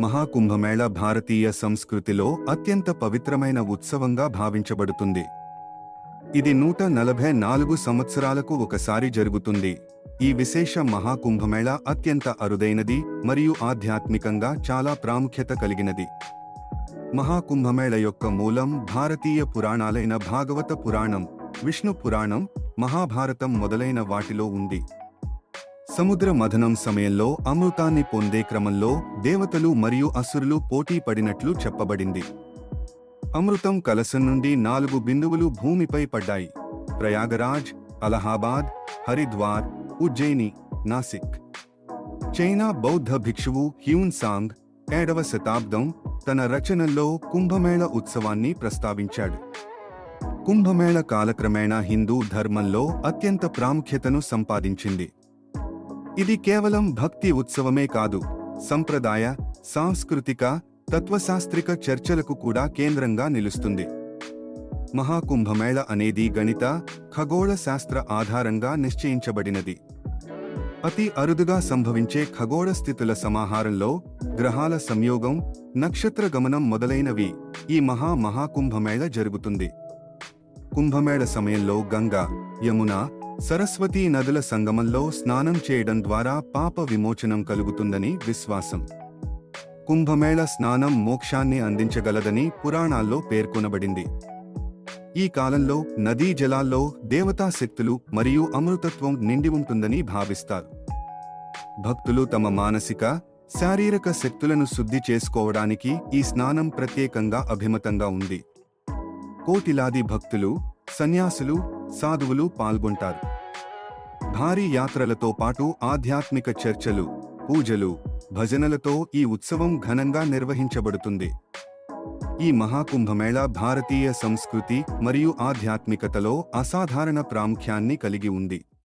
మహాకుంభమేళ భారతీయ సంస్కృతిలో అత్యంత పవిత్రమైన ఉత్సవంగా భావించబడుతుంది. ఇది నూట నలభై నాలుగు సంవత్సరాలకు ఒకసారి జరుగుతుంది. ఈ విశేష మహాకుంభమేళ అత్యంత అరుదైనది మరియు ఆధ్యాత్మికంగా చాలా ప్రాముఖ్యత కలిగినది. మహాకుంభమేళ యొక్క మూలం భారతీయ పురాణాలైన భాగవత పురాణం విష్ణు పురాణం మహాభారతం మొదలైన వాటిలో ఉంది. సముద్ర మథనం సమయంలో అమృతాన్ని పొందే క్రమంలో దేవతలు మరియు అసురులు పోటీ పడినట్లు చెప్పబడింది. అమృతం కలసం నుండి నాలుగు బిందువులు భూమిపై పడ్డాయి. ప్రయాగరాజ్ అలహాబాద్ హరిద్వార్ ఉజ్జయిని నాసిక్. చైనా బౌద్ధ భిక్షువు హ్యూన్ సాంగ్ ఏడవ శతాబ్దం తన రచనల్లో కుంభమేళ ఉత్సవాన్ని ప్రస్తావించాడు. కుంభమేళ కాలక్రమేణా హిందూ ధర్మంలో అత్యంత ప్రాముఖ్యతను సంపాదించింది. ఇది కేవలం భక్తి ఉత్సవమే కాదు. సంప్రదాయ సాంస్కృతిక తత్వశాస్త్రిక చర్చలకు కూడా కేంద్రంగా నిలుస్తుంది. మహాకుంభమేళ అనేది గణిత ఖగోళ శాస్త్ర ఆధారంగా నిశ్చయించబడినది. అతి అరుదుగా సంభవించే ఖగోళ స్థితుల సమాహారంలో గ్రహాల సంయోగం నక్షత్ర గమనం మొదలైనవి ఈ మహా మహాకుంభమేళ జరుగుతుంది. కుంభమేళ సమయంలో గంగా యమున సరస్వతీ నదుల సంగమంలో స్నానం చేయడం ద్వారా పాప విమోచనం కలుగుతుందని విశ్వాసం. కుంభమేళ స్నానం మోక్షాన్ని అందించగలదని పురాణాల్లో పేర్కొనబడింది. ఈ కాలంలో నదీ జలాల్లో దేవతా శక్తులు మరియు అమృతత్వం నిండి ఉంటుందని భావిస్తారు. భక్తులు తమ మానసిక శారీరక శక్తులను శుద్ధి చేసుకోవడానికి ఈ స్నానం ప్రత్యేకంగా అభిమతంగా ఉంది. కోటిలాది భక్తులు సన్యాసులు సాధువులు పాల్గొంటారు. భారీ యాత్రలతో పాటు ఆధ్యాత్మిక చర్చలు పూజలు భజనలతో ఈ ఉత్సవం ఘనంగా నిర్వహించబడుతుంది. ఈ మహాకుంభమేళ భారతీయ సంస్కృతి మరియు ఆధ్యాత్మికతలో అసాధారణ ప్రాముఖ్యాన్ని కలిగి ఉంది.